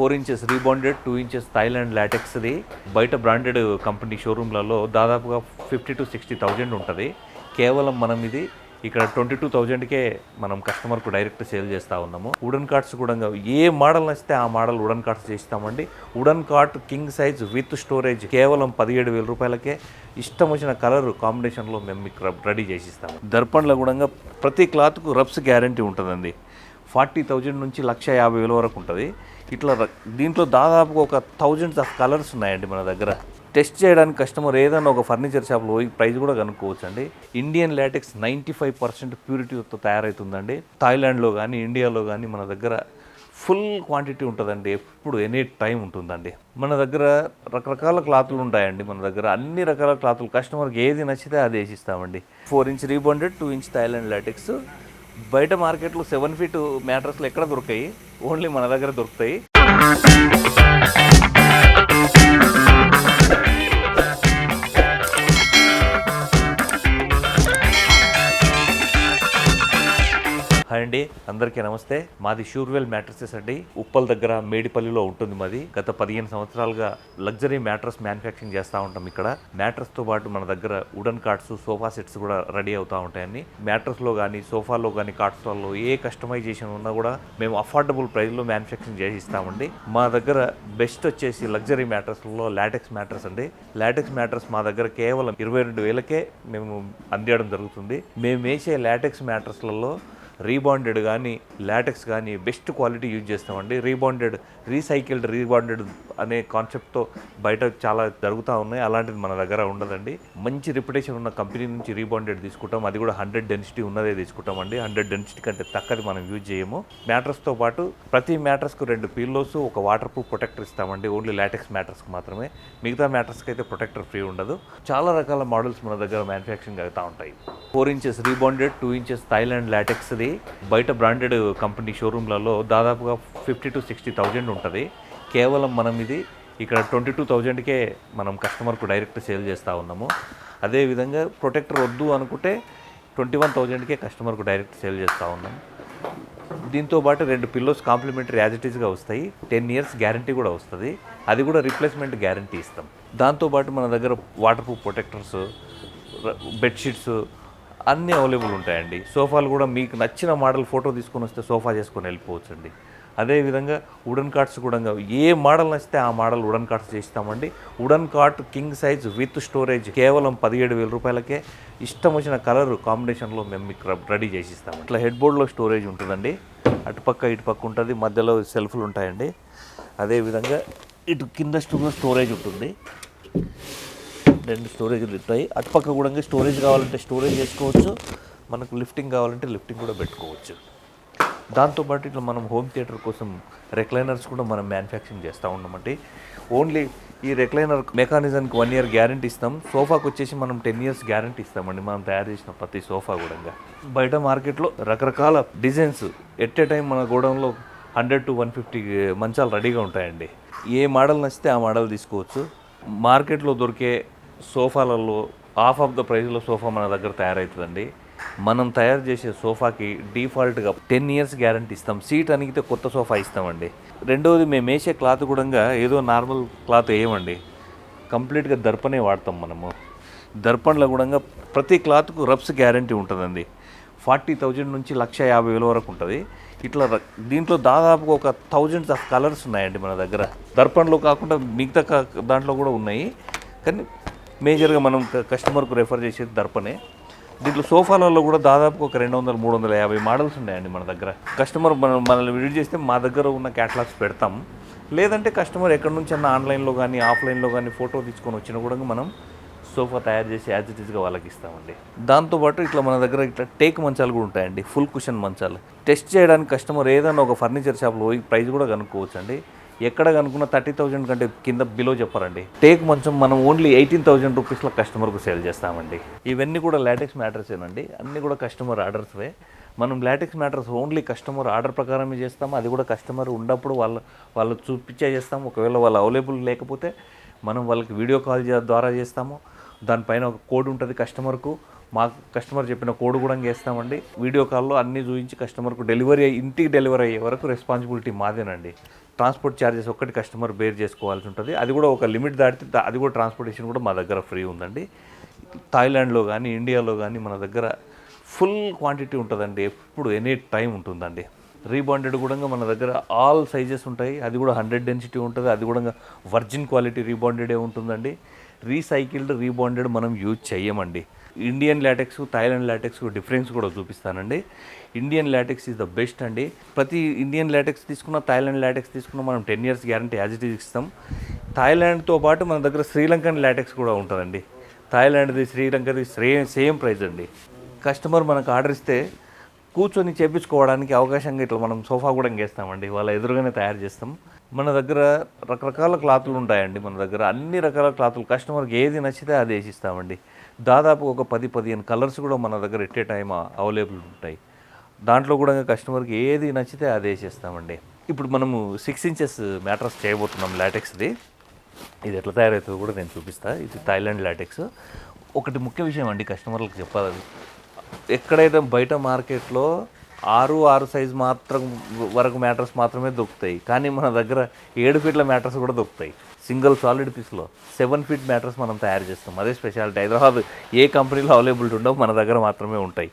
Four inches rebonded two inches Thailand లాటెక్స్ది. బయట branded company షోరూమ్లలో దాదాపుగా fifty to sixty thousand ఉంటుంది. కేవలం మనం ఇది ఇక్కడ ట్వంటీ టూ థౌజండ్కే మనం కస్టమర్కు డైరెక్ట్ సేల్ చేస్తూ ఉన్నాము. వుడెన్ కార్ట్స్ కూడా ఏ మోడల్ నచ్చితే ఆ మోడల్ వుడెన్ కార్ట్స్ చేస్తామండి. Wooden cot king size with storage కేవలం పదిహేడు వేల రూపాయలకే ఇష్టం వచ్చిన కలర్ కాంబినేషన్లో మేము మీకు రెడీ చేసి ఇస్తాము. దర్పణలో కూడా ప్రతి క్లాత్కు రబ్స్ గ్యారంటీ ఉంటుందండి. ఫార్టీ థౌజండ్ నుంచి లక్ష యాభై వేల వరకు ఉంటుంది. ఇట్లా దీంట్లో దాదాపుగా ఒక థౌజండ్స్ ఆఫ్ కలర్స్ ఉన్నాయండి మన దగ్గర. టెస్ట్ చేయడానికి కస్టమర్ ఏదైనా ఒక ఫర్నిచర్ షాప్లో పోయి ప్రైస్ కూడా కనుక్కోవచ్చు అండి Indian latex ninety five percent ప్యూరిటీతో తయారవుతుందండి థాయిలాండ్లో కానీ ఇండియాలో కానీ మన దగ్గర ఫుల్ క్వాంటిటీ ఉంటుందండి. ఎప్పుడు ఎనీ టైం ఉంటుందండి. మన దగ్గర రకరకాల క్లాతులు ఉంటాయండి మన దగ్గర. అన్ని రకాల క్లాతులు కస్టమర్కి ఏది నచ్చితే అది వేసిస్తామండి. Four inch rebonded two inch Thailand latex బయట మార్కెట్లో సెవెన్ ఫీట్ మ్యాట్రస్లు ఎక్కడ దొరుకుతాయి ఓన్లీ మన దగ్గర దొరుకుతాయి. అండి. అందరికీ నమస్తే. మాది షూర్వెల్ మ్యాట్రసెస్ అండి. ఉప్పల్ దగ్గర మేడిపల్లిలో ఉంటుంది మాది. గత పదిహేను సంవత్సరాలుగా లగ్జరీ మ్యాట్రస్ మ్యానుఫ్యాక్చరింగ్ చేస్తూ ఉంటాం ఇక్కడ. మ్యాట్రస్తో పాటు మన దగ్గర వుడెన్ కార్ట్స్ సోఫా సెట్స్ కూడా రెడీ అవుతూ ఉంటాయండి. మ్యాట్రస్లో కానీ సోఫాలో కానీ కార్ట్స్లలో ఏ కస్టమైజేషన్ ఉన్నా కూడా మేము అఫోర్డబుల్ ప్రైస్లో మ్యానుఫ్యాక్చరింగ్ చేసి ఇస్తామండి మా దగ్గర బెస్ట్ వచ్చేసి లగ్జరీ మ్యాట్రస్లలో లాటెక్స్ మ్యాట్రస్ అండి. లాటెక్స్ మ్యాట్రస్ మా దగ్గర కేవలం ఇరవై రెండు వేలకే మేము అందియడం జరుగుతుంది. మేము వేసే లాటెక్స్ మ్యాట్రస్లలో రీబాండెడ్ కానీ లాటెక్స్ కానీ బెస్ట్ క్వాలిటీ యూజ్ చేస్తామండి. రీబాండెడ్ రీసైకిల్డ్ రీబాండెడ్ అనే కాన్సెప్ట్తో బయట చాలా జరుగుతూ ఉన్నాయి. అలాంటిది మన దగ్గర ఉండదండి. మంచి రిప్యుటేషన్ ఉన్న కంపెనీ నుంచి రీబాండెడ్ తీసుకుంటాం. అది కూడా హండ్రెడ్ డెన్సిటీ ఉన్నదే తీసుకుంటామండి. హండ్రెడ్ డెన్సిటీ కంటే తక్కది మనం యూజ్ చేయము. మ్యాట్రస్తో పాటు ప్రతి మ్యాట్రస్కు రెండు పిల్లోస్ ఒక వాటర్ ప్రూఫ్ ప్రొటెక్టర్ ఇస్తామండి. ఓన్లీ లాటెక్స్ మ్యాట్రస్కి మాత్రమే. మిగతా మ్యాట్రస్కి అయితే ప్రొటెక్టర్ ఫ్రీ ఉండదు. చాలా రకాల మోడల్స్ మన దగ్గర మ్యానుఫ్యాక్చరింగ్ అవుతూ ఉంటాయి. Four inches rebonded two inches Thailand లాటెక్స్ది బయట బ్రాండెడ్ కంపెనీ షోరూమ్లలో దాదాపుగా ఫిఫ్టీ టు సిక్స్టీ థౌజండ్ ఉంటుంది. కేవలం మనం ఇది ఇక్కడ ట్వంటీ టూ థౌజండ్కే మనం కస్టమర్కు డైరెక్ట్ సేల్ చేస్తూ ఉన్నాము. అదేవిధంగా ప్రొటెక్టర్ వద్దు అనుకుంటే ట్వంటీ వన్ థౌజండ్కే కస్టమర్కు డైరెక్ట్ సేల్ చేస్తూ ఉన్నాం. దీంతో పాటు రెండు పిల్లోస్ కాంప్లిమెంటరీ యాజ్ ఇట్ ఈస్గా వస్తాయి. టెన్ ఇయర్స్ గ్యారంటీ కూడా వస్తుంది. అది కూడా రిప్లేస్మెంట్ గ్యారంటీ ఇస్తాం. దాంతోపాటు మన దగ్గర వాటర్ ప్రూఫ్ ప్రొటెక్టర్స్ బెడ్షీట్స్ అన్నీ అవైలబుల్ ఉంటాయండి. సోఫాలు కూడా మీకు నచ్చిన మోడల్ ఫోటో తీసుకొని వస్తే సోఫా చేసుకొని వెళ్ళిపోవచ్చు అండి అదేవిధంగా వుడెన్ కార్ట్స్ కూడా ఏ మోడల్ నచ్చితే ఆ మోడల్ వుడెన్ కార్ట్స్ చేస్తామండి. Wooden cot king size with storage కేవలం పదిహేడు వేల రూపాయలకే ఇష్టం వచ్చిన కలర్ కాంబినేషన్లో మేము మీకు రెడీ చేసి ఇస్తాము ఇట్లా హెడ్ బోర్డ్లో స్టోరేజ్ ఉంటుందండి. అటుపక్క ఇటుపక్క ఉంటుంది. మధ్యలో సెల్ఫ్లు ఉంటాయండి. అదేవిధంగా ఇటు కింద స్టోరేజ్ ఉంటుంది. రెండు స్టోరేజ్లు ఉంటాయి. అటుపక్క కూడా స్టోరేజ్ కావాలంటే స్టోరేజ్ చేసుకోవచ్చు మనకు లిఫ్టింగ్ కావాలంటే లిఫ్టింగ్ కూడా పెట్టుకోవచ్చు. దాంతోపాటు ఇట్లా మనం హోమ్ థియేటర్ కోసం రెక్లైనర్స్ కూడా మనం మ్యానుఫ్యాక్చరింగ్ చేస్తూ ఉన్నామండి ఓన్లీ ఈ రెక్లైనర్ మెకానిజంకి వన్ ఇయర్ గ్యారంటీ ఇస్తాం. సోఫాకి వచ్చేసి మనం టెన్ ఇయర్స్ గ్యారంటీ ఇస్తామండి. మనం తయారు చేసిన ప్రతి సోఫా కూడా బయట మార్కెట్లో రకరకాల డిజైన్స్ ఎట్ ఏ టైం మన గోడౌన్లో హండ్రెడ్ టు వన్ ఫిఫ్టీ మంచాలు రెడీగా ఉంటాయండి. ఏ మోడల్ నచ్చితే ఆ మోడల్ తీసుకోవచ్చు. మార్కెట్లో దొరికే సోఫాలలో హాఫ్ ఆఫ్ ద ప్రైస్లో సోఫా మన దగ్గర తయారవుతుందండి. మనం తయారు చేసే సోఫాకి డిఫాల్ట్గా టెన్ ఇయర్స్ గ్యారంటీ ఇస్తాం. సీట్ అనిగితే కొత్త సోఫా ఇస్తామండి. రెండవది మేము వేసే క్లాత్ కూడా ఏదో నార్మల్ క్లాత్ వేయమండి. కంప్లీట్గా దర్పనే వాడతాం మనము. దర్పణలో కూడా ప్రతి క్లాత్కు రబ్స్ గ్యారంటీ ఉంటుందండి. ఫార్టీ థౌజండ్ నుంచి లక్ష యాభై వేల వరకు ఉంటుంది. ఇట్లా ర- దీంట్లో దాదాపుగా ఒక థౌజండ్స్ ఆఫ్ కలర్స్ ఉన్నాయండి మన దగ్గర. దర్పణలో కాకుండా మిగతా దాంట్లో కూడా ఉన్నాయి. కానీ మేజర్గా మనం కస్టమర్కు రెఫర్ చేసేది దర్పణే. దీంట్లో సోఫాలలో కూడా దాదాపు ఒక రెండు వందల మూడు వందల యాభై మోడల్స్ ఉన్నాయండి మన దగ్గర. కస్టమర్ మనం మనల్ని విజిట్ చేస్తే మా దగ్గర ఉన్న క్యాటలాగ్స్ పెడతాం. లేదంటే కస్టమర్ ఎక్కడి నుంచి అన్న ఆన్లైన్లో కానీ ఆఫ్లైన్లో కానీ ఫోటో తీసుకొని వచ్చినా కూడా మనం సోఫా తయారు చేసి యాజ్ ఇట్ ఈస్గా వాళ్ళకి ఇస్తామండి. దాంతోపాటు ఇట్లా మన దగ్గర ఇట్లా టేక్ మంచాలు కూడా ఉంటాయండి ఫుల్ కుషన్ మంచాలు. టెస్ట్ చేయడానికి కస్టమర్ ఏదైనా ఒక ఫర్నిచర్ షాప్లో పోయి ప్రైస్ కూడా కనుక్కోవచ్చు అండి ఎక్కడ కనుక్కున్న థర్టీ థౌజండ్ కంటే కింద బిలో చెప్పారండి. టేక్ మంచం మనం ఓన్లీ ఎయిటీన్ థౌజండ్ రూపీస్లో కస్టమర్కు సేల్ చేస్తామండి. ఇవన్నీ కూడా లాటెక్స్ మ్యాటర్సేనండి అన్నీ కూడా కస్టమర్ ఆర్డర్స్వే మనం latex mattress only customer order ప్రకారమే చేస్తాము. అది కూడా కస్టమర్ ఉన్నప్పుడు వాళ్ళ వాళ్ళు చూపించే చేస్తాం ఒకవేళ వాళ్ళు అవైలబుల్ లేకపోతే మనం వాళ్ళకి వీడియో కాల్ చే- ద్వారా చేస్తాము. దానిపైన ఒక కోడ్ ఉంటుంది కస్టమర్కు మా కస్టమర్ చెప్పిన కోడ్ కూడా వేస్తామండి వీడియో కాల్లో అన్ని చూపించి కస్టమర్కు డెలివరీ అయ్యి ఇంటికి డెలివరీ అయ్యే వరకు రెస్పాన్సిబిలిటీ మాదేనండి. ట్రాన్స్పోర్ట్ ఛార్జెస్ ఒక్కటి కస్టమర్ బేర్ చేసుకోవాల్సి ఉంటుంది. అది కూడా ఒక లిమిట్ దాటితే అది కూడా ట్రాన్స్పోర్టేషన్ కూడా మా దగ్గర ఫ్రీ ఉందండి. థాయిలాండ్లో కానీ ఇండియాలో కానీ మన దగ్గర ఫుల్ క్వాంటిటీ ఉంటుందండి. ఎప్పుడు ఎనీ టైం ఉంటుందండి. రీబాండెడ్ కూడా మన దగ్గర ఆల్ సైజెస్ ఉంటాయి. అది కూడా హండ్రెడ్ డెన్సిటీ ఉంటుంది. అది కూడా వర్జిన్ క్వాలిటీ రీబాండెడే ఉంటుందండి. రీసైకిల్డ్ రీబాండెడ్ మనం యూజ్ చేయమండి Indian latex Thailand latex difference కూడా చూపిస్తానండి. Indian latex is the best అండి. ప్రతి ఇండియన్ లాటెక్స్ తీసుకున్న థాయిలాండ్ లాటెక్స్ తీసుకున్న మనం ten years guarantee as it is ఇస్తాం. థాయిలాండ్తో పాటు మన దగ్గర శ్రీలంకన్ లాటెక్స్ కూడా ఉంటుందండి. థాయిలాండ్ది శ్రీలంకది సేమ్ సేమ్ ప్రైస్ అండి. కస్టమర్ మనకు ఆర్డర్ ఇస్తే కూర్చొని చేపించుకోవడానికి అవకాశంగా ఇట్లా మనం సోఫా కూడా ఇంకేస్తామండి. వాళ్ళ ఎదురుగానే తయారు చేస్తాం. మన దగ్గర రకరకాల క్లాతులు ఉంటాయండి మన దగ్గర. అన్ని రకాల క్లాతులు కస్టమర్కి ఏది నచ్చితే అది వేసిస్తామండి దాదాపు ఒక పది పదిహేను కలర్స్ కూడా మన దగ్గర ఎట్టే టైం అవైలబుల్ ఉంటాయి. దాంట్లో కూడా కస్టమర్కి ఏది నచ్చితే అది వేసేస్తామండి ఇప్పుడు మనము సిక్స్ ఇంచెస్ మ్యాట్రస్ చేయబోతున్నాం లాటెక్స్ది ఇది ఎట్లా తయారవుతుందో కూడా నేను చూపిస్తాను ఇది థాయిలాండ్ లాటెక్స్ ఒకటి ముఖ్య విషయం అండి కస్టమర్లకు చెప్పాలి. అది ఎక్కడైతే బయట మార్కెట్లో ఆరు ఆరు సైజ్ మాత్రం వరకు మ్యాటర్స్ మాత్రమే దొరుకుతాయి. కానీ మన దగ్గర ఏడు ఫీట్ల మ్యాటర్స్ కూడా దొరుకుతాయి. సింగిల్ సాలిడ్ పీస్లో సెవెన్ ఫీట్ మ్యాటర్స్ మనం తయారు చేస్తాం. అదే స్పెషాలిటీ. హైదరాబాద్ ఏ కంపెనీలో అవైలబిలిటీ ఉండవు మన దగ్గర మాత్రమే ఉంటాయి.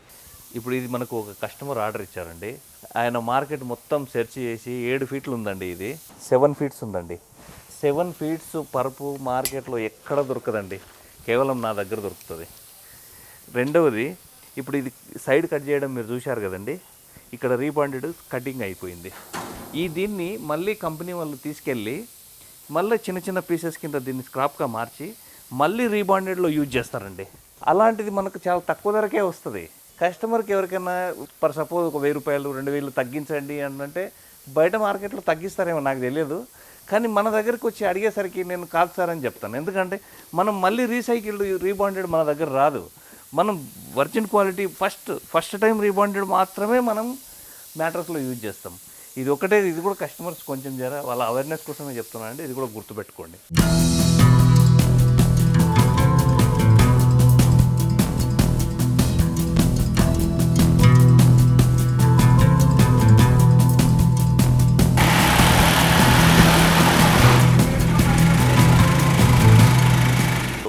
ఇప్పుడు ఇది మనకు ఒక కస్టమర్ ఆర్డర్ ఇచ్చారండి. ఆయన మార్కెట్ మొత్తం సెర్చ్ చేసి ఏడు ఫీట్లు ఉందండి ఇది. సెవెన్ ఫీట్స్ ఉందండి. సెవెన్ ఫీట్స్ పరుపు మార్కెట్లో ఎక్కడ దొరకదండి. కేవలం నా దగ్గర దొరుకుతుంది. రెండవది ఇప్పుడు ఇది సైడ్ కట్ చేయడం మీరు చూశారు కదండి. ఇక్కడ రీబాండెడ్ కటింగ్ అయిపోయింది. ఈ దీన్ని మళ్ళీ కంపెనీ వాళ్ళు తీసుకెళ్ళి మళ్ళీ చిన్న చిన్న పీసెస్ కింద దీన్ని స్క్రాప్గా మార్చి మళ్ళీ రీబాండెడ్లో యూజ్ చేస్తారండి. అలాంటిది మనకు చాలా తక్కువ ధరకే వస్తుంది. కస్టమర్కి ఎవరికైనా పర్ సపోజ్ ఒక వెయ్యి రూపాయలు రెండు వేలు తగ్గించండి అంటే బయట మార్కెట్లో తగ్గిస్తారేమో నాకు తెలియదు. కానీ మన దగ్గరికి వచ్చి అడిగేసరికి నేను కాదు సార్ అని చెప్తాను. ఎందుకంటే మనం మళ్ళీ రీసైకిల్డ్ రీబాండెడ్ మన దగ్గర రాదు. మనం virgin quality first first time rebonded మాత్రమే మనం మ్యాటర్స్లో యూజ్ చేస్తాం. ఇది ఒకటే ఇది కూడా కస్టమర్స్ కొంచెం జర వాళ్ళ అవేర్నెస్ కోసమే చెప్తున్నానండి ఇది కూడా గుర్తుపెట్టుకోండి.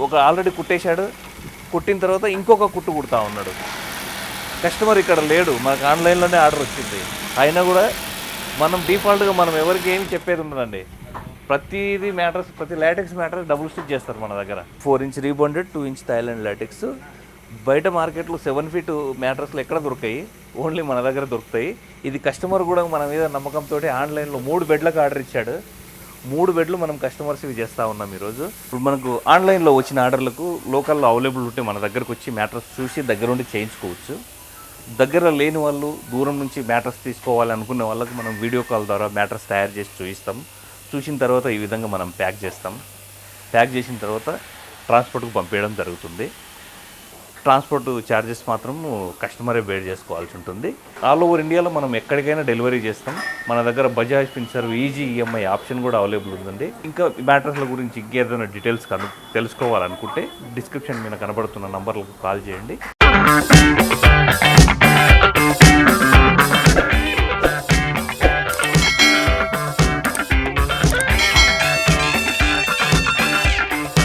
ఒక ఆల్రెడీ కుట్టేశాడు. కుట్టిన తర్వాత ఇంకొక కుట్టు కుడతా ఉన్నాడు. కస్టమర్ ఇక్కడ లేడు. మనకు ఆన్లైన్లోనే ఆర్డర్ వచ్చింది. అయినా కూడా మనం డిఫాల్ట్గా మనం ఎవరికి ఏమి చెప్పేది ఉండదండి. ప్రతిదీ మ్యాటర్స్ ప్రతి లాటెక్స్ మ్యాటర్ డబుల్ స్టిచ్ చేస్తారు మన దగ్గర. Four inch rebonded two inch Thailand latex బయట మార్కెట్లో సెవెన్ ఫీట్ మ్యాటర్స్లు ఎక్కడ దొరుకుతాయి? ఓన్లీ మన దగ్గర దొరుకుతాయి. ఇది కస్టమర్ కూడా మన మీద నమ్మకంతో ఆన్లైన్లో మూడు బెడ్లకు ఆర్డర్ ఇచ్చాడు. మూడు బెడ్లు మనం కస్టమర్స్ ఇవి చేస్తూ ఉన్నాం ఈరోజు. ఇప్పుడు మనకు ఆన్లైన్లో వచ్చిన ఆర్డర్లకు లోకల్లో అవైలబుల్ ఉంటే మన దగ్గరకు వచ్చి మ్యాటర్స్ చూసి దగ్గరుండి చేయించుకోవచ్చు. దగ్గర లేని వాళ్ళు దూరం నుంచి మ్యాటర్స్ తీసుకోవాలి వాళ్ళకి మనం వీడియో కాల్ ద్వారా మ్యాటర్స్ తయారు చేసి చూపిస్తాం చూసిన తర్వాత ఈ విధంగా మనం ప్యాక్ చేస్తాం. ప్యాక్ చేసిన తర్వాత ట్రాన్స్పోర్ట్కి పంపించడం జరుగుతుంది. ట్రాన్స్పోర్ట్ ఛార్జెస్ మాత్రం కస్టమరే బేర్ చేసుకోవాల్సి ఉంటుంది. ఆల్ ఓవర్ ఇండియాలో మనం ఎక్కడికైనా డెలివరీ చేస్తాం. మన దగ్గర Bajaj Finserv easy EMI option కూడా అవైలబుల్ ఉందండి. ఇంకా మ్యాటర్స్ల గురించి ఇంకేదైనా డీటెయిల్స్ కను తెలుసుకోవాలనుకుంటే డిస్క్రిప్షన్ మీద కనబడుతున్న నంబర్లకు కాల్ చేయండి. Thank you.